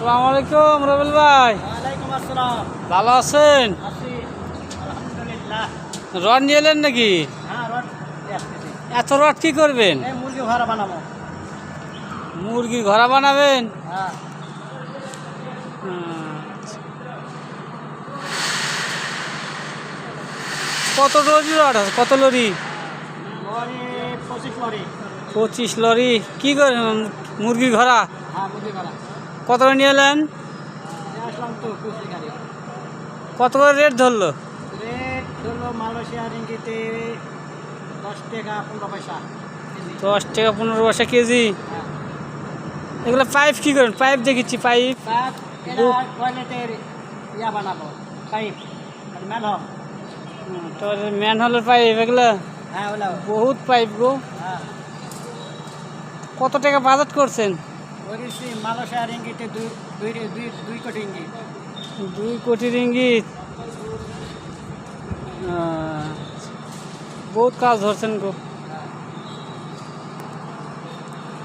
সালাম আলাইকুম রবিল ভাই। ভালো আছেন? আছি রড নিয়ে এলেন নাকি? হ্যাঁ এত রড কি করবেন? মুরগি বানাবো। মুরগির ঘোড়া বানাবেন? হ্যাঁ। আচ্ছা। কত লরি রড আছে? কত লরি? লরি পঁচিশ লরি। কি করে মুরগির ঘোড়া হ্যাঁ মুরগি কত করে নিয়ে এলেন? কত করে রেট ধরলো? দশ টাকা পনেরো পয়সা কেজি। হ্যাঁ। এগুলো পাইপ কি করেন? পাইপ দেখেছি পাইপ। বানাবো পাইপ। এগুলো? হ্যাঁ বহুত পাইপ গো। হ্যাঁ। কত টাকা বাজেট করছেন? ওরিসি মালয়েশিয়া রিঙ্গিতে দুই দুই দুই কোটি ইঙ্গিত। দুই কোটি রিঙ্গিত বহুত কাজ ধরছেন গো।